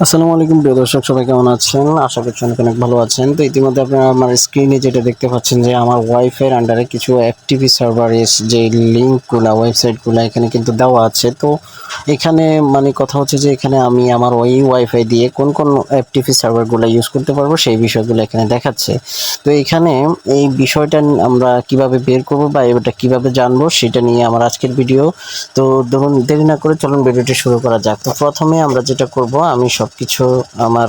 আসসালামু আলাইকুম, প্রিয় দর্শক, সবাই কেমন আছেন? আশা করছি অনেক অনেক ভালো আছেন। তো ইতিমধ্যে আপনারা আমার স্ক্রিনে যেটা দেখতে পাচ্ছেন যে আমার ওয়াইফাইয়ের আন্ডারে কিছু এফটিভি সার্ভারের যে লিঙ্কগুলো ওয়েবসাইটগুলো এখানে কিন্তু দেওয়া আছে। তো এখানে মানে কথা হচ্ছে যে এখানে আমি আমার ওই ওয়াইফাই দিয়ে কোন কোন এফটিভি সার্ভারগুলো ইউজ করতে পারব সেই বিষয়গুলো এখানে দেখাচ্ছে। তো এখানে এই বিষয়টা আমরা কীভাবে বের করব বা এটা কীভাবে জানব সেটা নিয়ে আমার আজকের ভিডিও তো ধরুন, দেরি না করে চলুন ভিডিওটি শুরু করা যাক। তো প্রথমে আমরা যেটা করব, আমি সব কিছু আমার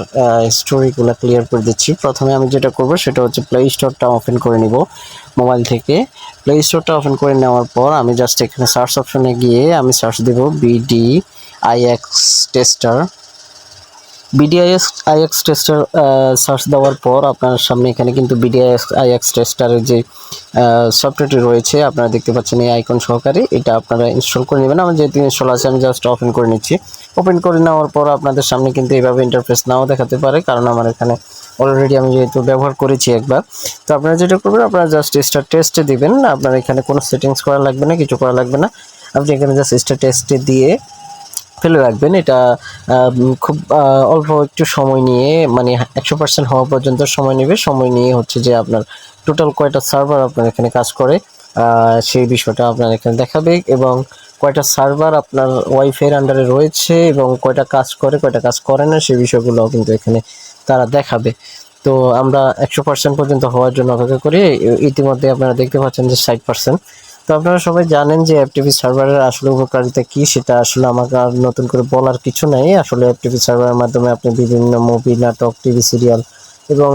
স্টোরিগুলো ক্লিয়ার করে দিচ্ছি। প্রথমে আমি যেটা করব সেটা হচ্ছে প্লে স্টোরটা ওপেন করে নিব মোবাইল থেকে। প্লে স্টোরটা ওপেন করে নেওয়ার পর আমি জাস্ট এখানে সার্চ অপশনে গিয়ে আমি সার্চ দেব BD IX tester BDIX IX tester search দেওয়ার পর আপনার সামনে এখানে কিন্তু বিডিআইএস আইএক্স টেস্টারের যে সফটওয়্যারটি রয়েছে, আপনারা দেখতে পাচ্ছেন এই আইকন সহকারে এটা আপনারা ইনস্টল করে নেবেন। আমার যেহেতু ইনস্টল আছে, আমি জাস্ট ওপেন করে নিচ্ছি। ওপেন করে নেওয়ার পর আপনাদের সামনে কিন্তু এইভাবে ইন্টারফেস নাও দেখাতে পারে, কারণ আমার এখানে অলরেডি আমি যেহেতু ব্যবহার করেছি একবার। তো আপনারা যেটা করবেন, আপনারা জাস্ট স্টার টেস্টে দিবেন। আপনার এখানে কোনো সেটিংস করা লাগবে না, কিছু করা লাগবে না। আপনি এখানে জাস্ট স্টার টেস্টে দিয়ে ফেলে রাখবেন। এটা খুব অল্প একটু সময় নিয়ে মানে একশো পার্সেন্ট হওয়া পর্যন্ত সময় নেবে। সময় নিয়ে হচ্ছে যে আপনার টোটাল কয়টা সার্ভার আপনার এখানে কাজ করে সেই বিষয়টা আপনার এখানে দেখাবে এবং কয়টা সার্ভার আপনার ওয়াইফাইয়ের আন্ডারে রয়েছে এবং কয়টা কাজ করে, কয়টা কাজ করে না, সেই বিষয়গুলো কিন্তু এখানে তারা দেখাবে। তো আমরা একশো পার্সেন্ট পর্যন্ত হওয়ার জন্য অপেক্ষা করি। ইতিমধ্যে আপনারা দেখতে পাচ্ছেন যে ষাট পার্সেন্ট তো আপনারা সবাই জানেন যে এফটিভি সার্ভারের আসলে উপকারিতা কি? সেটা আসলে আমাকে আর নতুন করে বলার কিছু নাই। আসলে এফটিভি সার্ভারের মাধ্যমে আপনি বিভিন্ন মুভি নাটক টিভি সিরিয়াল এবং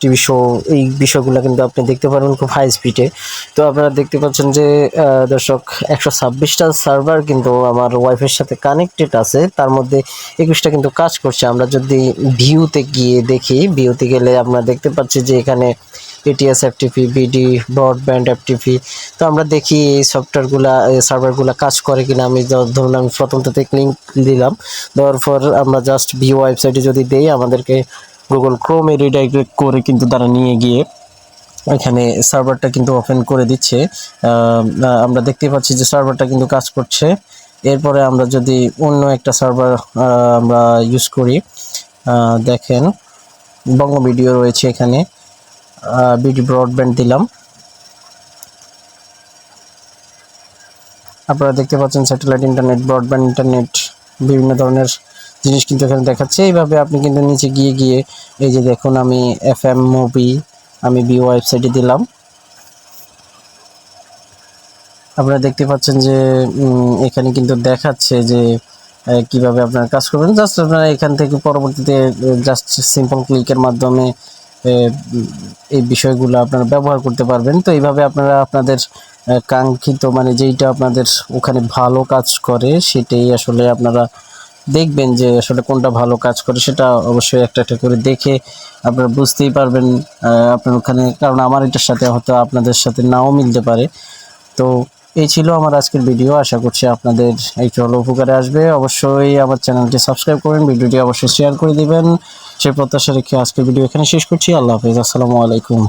টিভি শো এই বিষয়গুলো কিন্তু আপনি দেখতে পারবেন খুব হাই স্পিডে তো আপনারা দেখতে পাচ্ছেন যে দর্শক, একশো ছাব্বিশটা সার্ভার কিন্তু আমার ওয়াইফের সাথে কানেক্টেড আছে। তার মধ্যে একুশটা কিন্তু কাজ করছে। আমরা যদি ভিউতে গিয়ে দেখি ভিউতে গেলে আমরা দেখতে পাচ্ছি যে এখানে ATS FTP BD broadband FTP তো আমরা দেখি এই সফটওয়্যারগুলা সার্ভারগুলো কাজ করে কিনা। আমি ধরুন আমি প্রথমটাতে লিঙ্ক দিলাম। দেওয়ার পর আমরা জাস্ট ভিউ ওয়েবসাইটে যদি দেই, আমাদেরকে গুগল ক্রোমে রিডাইরেক্ট করে কিন্তু তারা নিয়ে গিয়ে এখানে সার্ভারটা কিন্তু ওপেন করে দিচ্ছে। আমরা দেখতে পাচ্ছি যে সার্ভারটা কিন্তু কাজ করছে। এরপরে আমরা যদি অন্য একটা সার্ভার আমরা ইউজ করি দেখেন বঙ্গ ভিডিও রয়েছে এখানে। বিডি ব্রডব্যান্ড দিলাম। আপনারা দেখতে পাচ্ছেন স্যাটেলাইট ইন্টারনেট ব্রডব্যান্ড ইন্টারনেট বিভিন্ন ধরনের জিনিস কিন্তু এখানে দেখাচ্ছে। এইভাবে আপনি কিন্তু নিচে গিয়ে গিয়ে এই যে দেখুন, আমি এফ এম মুভি আমি বি ওয়েবসাইটে দিলাম। আপনারা দেখতে পাচ্ছেন যে এখানে কিন্তু দেখাচ্ছে যে কীভাবে আপনারা কাজ করবেন। জাস্ট আপনারা এখান থেকে পরবর্তীতে জাস্ট সিম্পল ক্লিকের মাধ্যমে এই বিষয়গুলো আপনারা ব্যবহার করতে পারবেন। তো এইভাবে আপনারা আপনাদের কাঙ্ক্ষিত মানে যেইটা আপনাদের ওখানে ভালো কাজ করে, সেটাই আসলে আপনারা দেখবেন যে আসলে কোনটা ভালো কাজ করে, সেটা অবশ্যই একটা একটা করে দেখে আপনারা বুঝতেই পারবেন আপনার ওখানে, কারণ আমার এটার সাথে হয়তো আপনাদের সাথে নাও মিলতে পারে। তো এই ছিল আমার আজকের ভিডিও। আশা করছি আপনাদের একটু হলো উপকারে আসবে। অবশ্যই আমার চ্যানেলটি সাবস্ক্রাইব করবেন, ভিডিওটি অবশ্যই শেয়ার করে দিবেন। সেই প্রত্যাশা রেখে আজকের ভিডিও এখানে শেষ করছি। আল্লাহ হাফিজ। আসসালামু আলাইকুম।